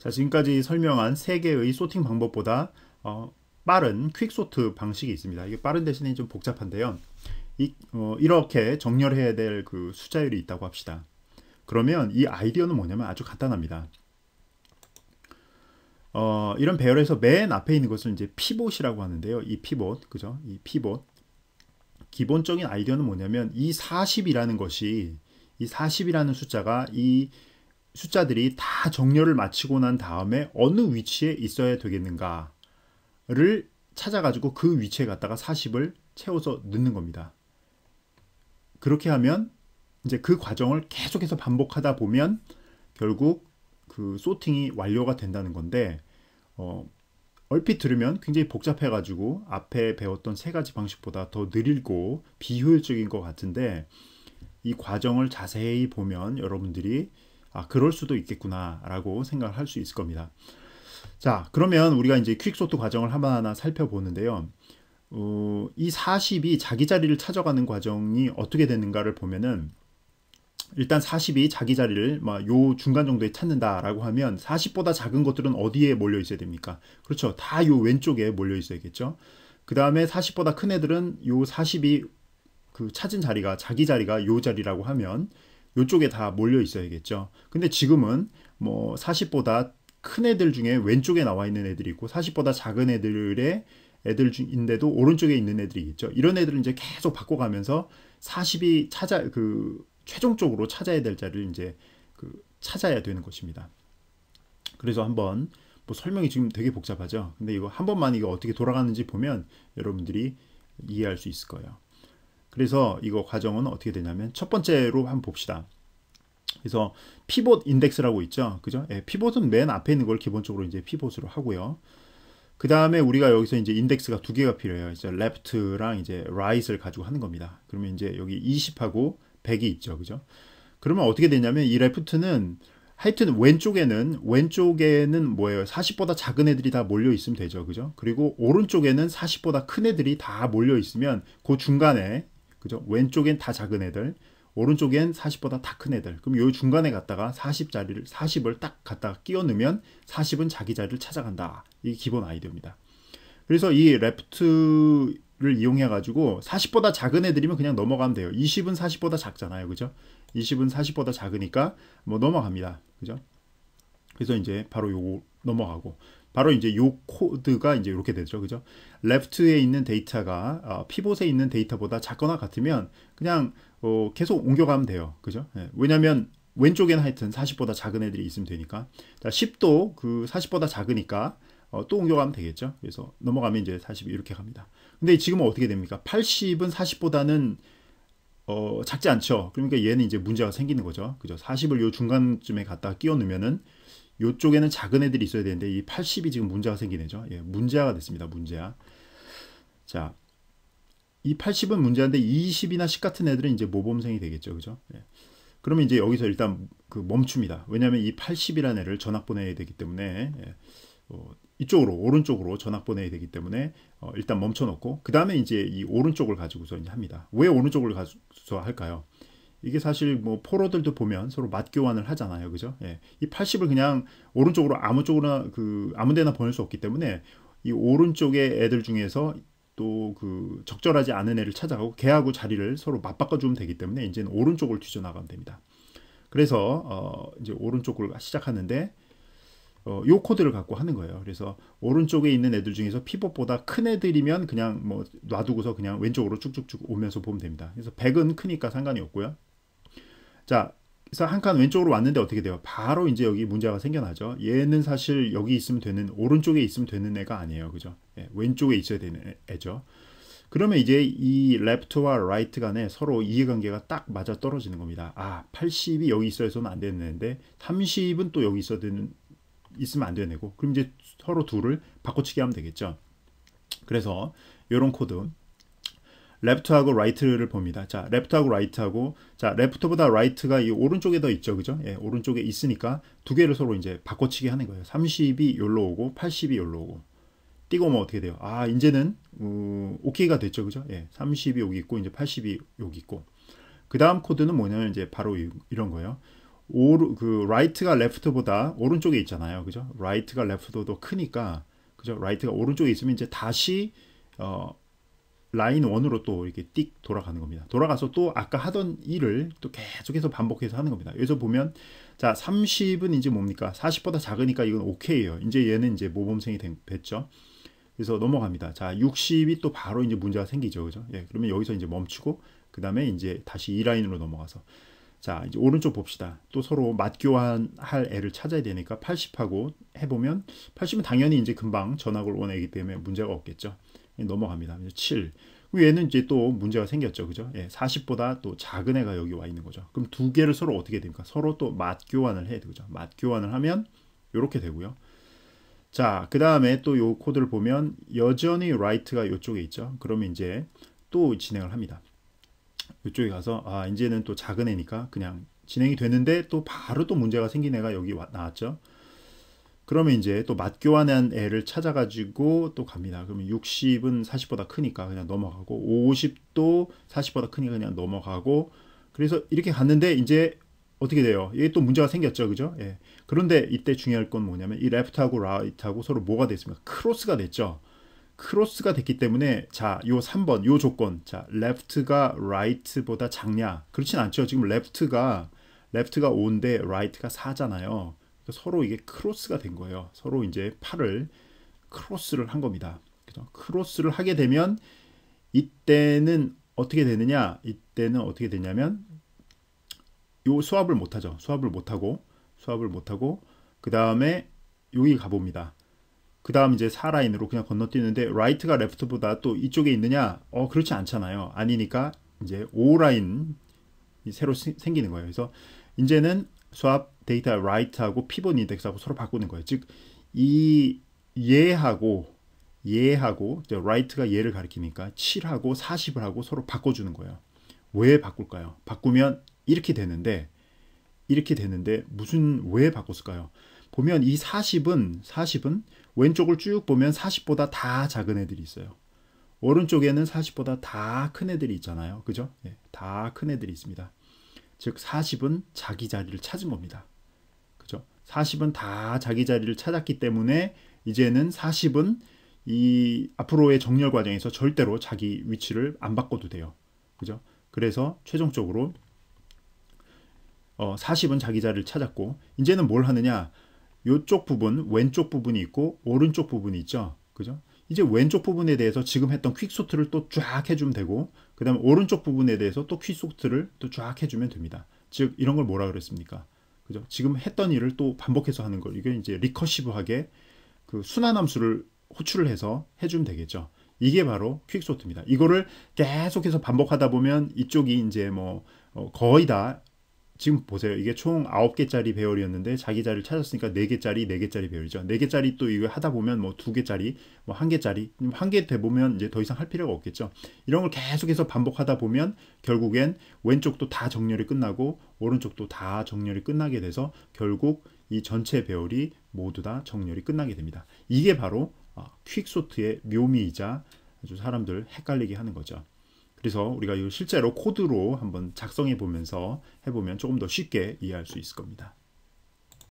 자, 지금까지 설명한 세 개의 소팅 방법보다 어, 빠른 퀵소트 방식이 있습니다. 이게 빠른 대신에 좀 복잡한데요. 이, 어, 이렇게 정렬해야 될 그 숫자율이 있다고 합시다. 그러면 이 아이디어는 뭐냐면 아주 간단합니다. 어, 이런 배열에서 맨 앞에 있는 것을 이제 피봇이라고 하는데요. 이 피봇, 그죠? 이 피봇. 기본적인 아이디어는 뭐냐면 이 40이라는 것이 이 40이라는 숫자가 이 숫자들이 다 정렬을 마치고 난 다음에 어느 위치에 있어야 되겠는가를 찾아가지고 그 위치에 갖다가 40을 채워서 넣는 겁니다. 그렇게 하면 이제 그 과정을 계속해서 반복하다 보면 결국 그 소팅이 완료가 된다는 건데 어, 얼핏 들으면 굉장히 복잡해가지고 앞에 배웠던 세 가지 방식보다 더 느리고 비효율적인 것 같은데 이 과정을 자세히 보면 여러분들이 아 그럴 수도 있겠구나라고 생각을 할 수 있을 겁니다. 자 그러면 우리가 이제 퀵소트 과정을 하나하나 살펴보는데요. 어, 이 40이 자기 자리를 찾아가는 과정이 어떻게 되는가를 보면은 일단 40이 자기 자리를 요 중간 정도에 찾는다라고 하면 40보다 작은 것들은 어디에 몰려 있어야 됩니까? 그렇죠. 다 요 왼쪽에 몰려 있어야겠죠. 그 다음에 40보다 큰 애들은 요 40이 그 찾은 자리가 자기 자리가 요 자리라고 하면 요쪽에 다 몰려 있어야겠죠. 근데 지금은 뭐 40보다 큰 애들 중에 왼쪽에 나와 있는 애들이 있고 40보다 작은 애들의 애들 중인데도 오른쪽에 있는 애들이 있죠. 이런 애들은 이제 계속 바꿔가면서 40이 찾아 그 최종적으로 찾아야 될 자리를 이제 그 찾아야 되는 것입니다. 그래서 한번 뭐 설명이 지금 되게 복잡하죠. 근데 이거 한 번만 이거 어떻게 돌아가는지 보면 여러분들이 이해할 수 있을 거예요. 그래서 이거 과정은 어떻게 되냐면 첫 번째로 한번 봅시다. 그래서 피봇 인덱스라고 있죠. 그죠? 예, 피봇은 맨 앞에 있는 걸 기본적으로 이제 피봇으로 하고요. 그 다음에 우리가 여기서 이제 인덱스가 두 개가 필요해요. 이제 left랑 이제 right을 가지고 하는 겁니다. 그러면 이제 여기 20하고 100이 있죠. 그죠? 그러면 어떻게 되냐면 이 left는 하여튼 왼쪽에는 왼쪽에는 뭐예요? 40보다 작은 애들이 다 몰려 있으면 되죠. 그죠? 그리고 오른쪽에는 40보다 큰 애들이 다 몰려 있으면 그 중간에 그죠? 왼쪽엔 다 작은 애들, 오른쪽엔 40보다 다 큰 애들. 그럼 요 중간에 갖다가 40자리를 40을 딱 갖다가 끼워 넣으면 40은 자기 자리를 찾아간다. 이게 기본 아이디어입니다. 그래서 이 레프트를 이용해 가지고 40보다 작은 애들이면 그냥 넘어가면 돼요. 20은 40보다 작잖아요. 그죠? 20은 40보다 작으니까 뭐 넘어갑니다. 그죠? 그래서 이제 바로 요거 넘어가고 바로 이제 요 코드가 이제 이렇게 되죠. 그죠? 레프트에 있는 데이터가 어, 피봇에 있는 데이터보다 작거나 같으면 그냥 어, 계속 옮겨가면 돼요. 그죠? 예, 왜냐면 왼쪽에는 하여튼 40보다 작은 애들이 있으면 되니까. 자, 10도 그 40보다 작으니까 어, 또 옮겨가면 되겠죠. 그래서 넘어가면 이제 40이 이렇게 갑니다. 근데 지금은 어떻게 됩니까? 80은 40보다는 어, 작지 않죠. 그러니까 얘는 이제 문제가 생기는 거죠. 그죠? 40을 요 중간쯤에 갖다 끼워 넣으면은 요쪽에는 작은 애들이 있어야 되는데 이 80이 지금 문제가 생기네죠. 예, 문제가 됐습니다. 문제야. 자, 이 80은 문제인데 20이나 10 같은 애들은 이제 모범생이 되겠죠. 그죠? 예. 그러면 이제 여기서 일단 그 멈춥니다. 왜냐하면 이 80이라는 애를 전학 보내야 되기 때문에 예. 어, 이쪽으로 오른쪽으로 전학 보내야 되기 때문에 어, 일단 멈춰놓고 그 다음에 이제 이 오른쪽을 가지고서 이제 합니다. 왜 오른쪽을 가지고서 할까요? 이게 사실 뭐 포로들도 보면 서로 맞교환을 하잖아요. 그죠? 예. 이 80을 그냥 오른쪽으로 아무 쪽으로나 그 아무 데나 보낼 수 없기 때문에 이 오른쪽의 애들 중에서 또 그 적절하지 않은 애를 찾아가고 걔하고 자리를 서로 맞바꿔 주면 되기 때문에 이제는 오른쪽을 뒤져 나가면 됩니다. 그래서 어 이제 오른쪽을 시작하는데 어, 요 코드를 갖고 하는 거예요. 그래서 오른쪽에 있는 애들 중에서 피봇보다 큰 애들이면 그냥 뭐 놔두고서 그냥 왼쪽으로 쭉쭉쭉 오면서 보면 됩니다. 그래서 100은 크니까 상관이 없고요. 자, 그래서 한 칸 왼쪽으로 왔는데 어떻게 돼요? 바로 이제 여기 문제가 생겨나죠. 얘는 사실 여기 있으면 되는 오른쪽에 있으면 되는 애가 아니에요, 그죠? 예, 왼쪽에 있어야 되는 애죠. 그러면 이제 이 left와 right 간에 서로 이해관계가 딱 맞아 떨어지는 겁니다. 아, 80이 여기 있어서는 안 되는 애인데 30은 또 여기 있어야 되는 있으면 안 되는 애고. 그럼 이제 서로 둘을 바꿔치기 하면 되겠죠. 그래서 이런 코드 레프트하고 라이트를 봅니다. 자, 레프트하고 라이트하고 자, 레프트보다 라이트가 이 오른쪽에 더 있죠. 그죠? 예, 오른쪽에 있으니까 두 개를 서로 이제 바꿔치기 하는 거예요. 30이 여기로 오고 80이 여기로 오고. 띄고 오면 어떻게 돼요? 아, 이제는 어, 오케이가 됐죠. 그죠? 예. 30이 여기 있고 이제 80이 여기 있고. 그다음 코드는 뭐냐면 이제 바로 이, 런 거예요. 오르 그 라이트가 레프트보다 오른쪽에 있잖아요. 그죠? 라이트가 레프트도 크니까 그죠? 라이트가 오른쪽에 있으면 이제 다시 어 라인 원으로 또 이렇게 띡 돌아가는 겁니다. 돌아가서 또 아까 하던 일을 또 계속해서 반복해서 하는 겁니다. 여기서 보면 자 30은 이제 뭡니까? 40보다 작으니까 이건 오케이예요. 이제 얘는 이제 모범생이 됐죠. 그래서 넘어갑니다. 자 60이 또 바로 이제 문제가 생기죠. 그죠? 예, 그러면 여기서 이제 멈추고 그 다음에 이제 다시 이 라인으로 넘어가서 자 이제 오른쪽 봅시다. 또 서로 맞교환할 애를 찾아야 되니까 80하고 해보면 80은 당연히 이제 금방 전학을 원하기 때문에 문제가 없겠죠. 넘어갑니다. 7. 얘는 이제 또 문제가 생겼죠. 그죠? 예, 40보다 또 작은 애가 여기 와 있는 거죠. 그럼 두 개를 서로 어떻게 됩니까? 서로 또 맞교환을 해야 되죠. 맞교환을 하면 이렇게 되고요. 자, 그 다음에 또 요 코드를 보면 여전히 라이트가 이쪽에 있죠. 그러면 이제 또 진행을 합니다. 이쪽에 가서 아 이제는 또 작은 애니까 그냥 진행이 되는데 또 바로 또 문제가 생긴 애가 여기 와, 나왔죠. 그러면 이제 또 맞교환한 애를 찾아가지고 또 갑니다. 그러면 60은 40보다 크니까 그냥 넘어가고 50도 40보다 크니까 그냥 넘어가고 그래서 이렇게 갔는데 이제 어떻게 돼요? 이게 또 문제가 생겼죠. 그죠? 예. 그런데 이때 중요할 건 뭐냐면 이 레프트하고 라이트하고 서로 뭐가 됐습니까? 크로스가 됐죠. 크로스가 됐기 때문에 자, 요 3번 요 조건. 자, 레프트가 라이트보다 작냐? 그렇진 않죠. 지금 레프트가 레프트가 5인데 라이트가 4잖아요. 서로 이게 크로스가 된 거예요. 서로 이제 팔을 크로스를 한 겁니다. 그죠? 크로스를 하게 되면 이때는 어떻게 되느냐? 이때는 어떻게 되냐면 요 수압을 못 하죠. 수압을 못 하고 수압을 못 하고 그다음에 여기 가 봅니다. 그 다음 이제 4라인으로 그냥 건너뛰는데 라이트가 레프트보다 또 이쪽에 있느냐? 어 그렇지 않잖아요. 아니니까 이제 5라인 새로 생기는 거예요. 그래서 이제는 수압 데이터 라이트하고 피벗 인덱스하고 서로 바꾸는 거예요. 즉 이 얘하고 얘하고 라이트가 얘를 가리키니까 7하고 40을 하고 서로 바꿔주는 거예요. 왜 바꿀까요? 바꾸면 이렇게 되는데 이렇게 되는데 무슨 왜 바꿨을까요? 보면 이 40은 40은 왼쪽을 쭉 보면 40보다 다 작은 애들이 있어요. 오른쪽에는 40보다 다 큰 애들이 있잖아요. 그죠? 네, 다큰 애들이 있습니다. 즉 40은 자기 자리를 찾은 겁니다. 그죠? 40은 다 자기 자리를 찾았기 때문에 이제는 40은 이 앞으로의 정렬 과정에서 절대로 자기 위치를 안 바꿔도 돼요. 그죠? 그래서 최종적으로 어, 40은 자기 자리를 찾았고 이제는 뭘 하느냐? 이쪽 부분, 왼쪽 부분이 있고 오른쪽 부분이 있죠. 그죠? 이제 왼쪽 부분에 대해서 지금 했던 퀵소트를 또 쫙 해주면 되고 그 다음에 오른쪽 부분에 대해서 또 퀵소트를 또 쫙 해주면 됩니다. 즉 이런 걸 뭐라 그랬습니까? 그죠? 지금 했던 일을 또 반복해서 하는 걸 이게 이제 리커시브하게 그 순환 함수를 호출을 해서 해주면 되겠죠. 이게 바로 퀵소트입니다. 이거를 계속해서 반복하다 보면 이쪽이 이제 뭐 어, 거의 다 지금 보세요. 이게 총 9개짜리 배열이었는데 자기 자리를 찾았으니까 4개짜리, 4개짜리 배열이죠. 4개짜리 또 이거 하다 보면 뭐 2개짜리, 뭐 1개짜리, 1개 돼 보면 이제 더 이상 할 필요가 없겠죠. 이런 걸 계속해서 반복하다 보면 결국엔 왼쪽도 다 정렬이 끝나고 오른쪽도 다 정렬이 끝나게 돼서 결국 이 전체 배열이 모두 다 정렬이 끝나게 됩니다. 이게 바로 아, 퀵소트의 묘미이자 아주 사람들 헷갈리게 하는 거죠. 그래서 우리가 이 실제로 코드로 한번 작성해 보면서 해보면 조금 더 쉽게 이해할 수 있을 겁니다.